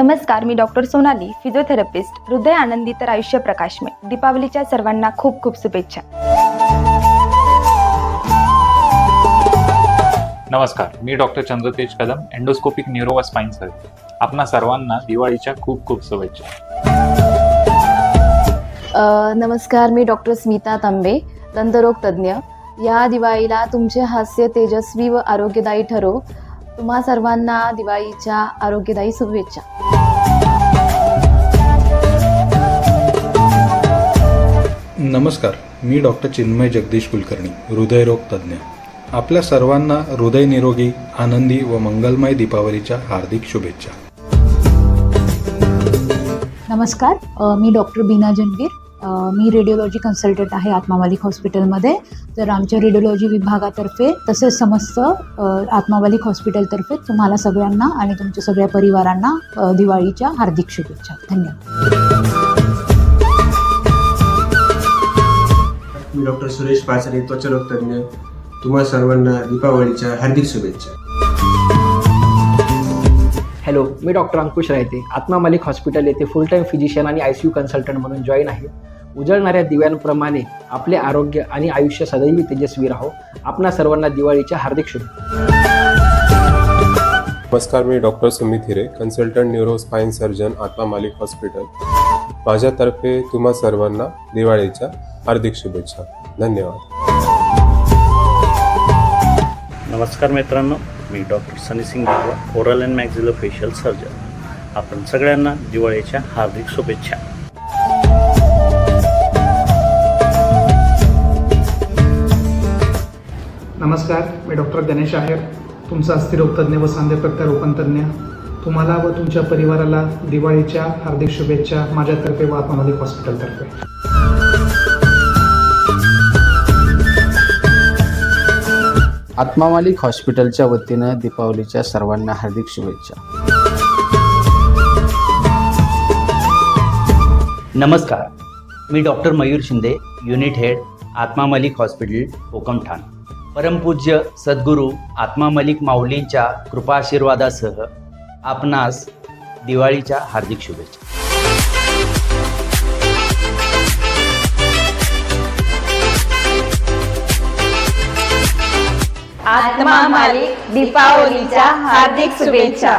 नमस्कार मी doctor Sonali physiotherapist. हृदय आनंदी तर आयुष्य प्रकाशमय. दीपावलीच्या सर्वांना खूप खूप शुभेच्छा. नमस्कार मी doctor Chandratej Kadam endoscopic neuro व स्पाईन सर्जन. आपणा सर्वांना दिवाळीच्या खूप खूप शुभेच्छा. अ, नमस्कार मी डॉक्टर स्मिता तांबे दंतरोग तज्ज्ञ. या दिवाळीला तुमचे हास्य तेजस्वी व आरोग्यदायी ठरो. तुम्हा सर्वांना दिवाळीच्या आरोग्यदायी शुभेच्छा. नमस्कार मी डॉक्टर चिन्मय जगदीश कुलकर्णी हृदयरोग तज्ज्ञ. आपल्या सर्वांना हृदय निरोगी आनंदी व मंगलमय दीपावलीच्या हार्दिक शुभेच्छा. नमस्कार मी डॉक्टर बीना जनवीर मी रेडिओलॉजी कन्सल्टंट आहे आत्मावालिक हॉस्पिटलमध्ये. तर आमच्या रेडिओलॉजी विभागातर्फे तसेच समस्त आत्मावालिक हॉस्पिटलतर्फे तुम्हाला सगळ्यांना आणि तुमच्या सगळ्या परिवारांना दिवाळीच्या हार्दिक शुभेच्छा. धन्यवाद. डॉक्टर सुरेश पाचरे त्वचारोग तज्ज्ञ तुम्हा सर्वांना दीपावलीच्या हार्दिक शुभेच्छा. हॅलो मी डॉक्टर अंकुश रायते. आत्मा मालिक हॉस्पिटल येथे फुल टाईम फिजिशियन आणि आय सी यू कन्सल्टंट म्हणून जॉईन आहे. उजळणाऱ्या दिव्यांप्रमाणे आपले आरोग्य आणि आयुष्य सदैव तेजस्वी राहो. आपणा सर्वांना दिवाळीच्या हार्दिक शुभेच्छा. नमस्कार मी doctor Sumit Hire consultant neuro spine surgeon Atma Malik hospital. माझ्यातर्फे तुम्हा सर्वांना दिवाळीच्या हार्दिक शुभेच्छा. धन्यवाद. नमस्कार मित्रांनो मी doctor Sunny Singh Baba oral and maxillo facial surgeon. आपण सगळ्यांना दिवाळीच्या हार्दिक शुभेच्छा. नमस्कार मी डॉक्टर गणेश आहेर. तुमचा अस्थिरोग तज्ज्ञ व सांधे प्रत्यारोपण तज्ज्ञ तुम्हाला व तुमच्या परिवाराला दिवाळीच्या हार्दिक शुभेच्छा माझ्यातर्फे व आत्मामालिक हॉस्पिटलतर्फे आत्मा मालिक हॉस्पिटलच्या वतीनं दीपावलीच्या सर्वांना हार्दिक शुभेच्छा. नमस्कार. मी doctor Mayur Shinde unit head Atma Malik hospital Kokamthan परमपूज्य सद्गुरू आत्मा मलिक माऊलींच्या कृपाशीर्वादासह आपणास दिवाळीच्या हार्दिक शुभेच्छा. आत्मा मालिक दीपावलीच्या हार्दिक शुभेच्छा.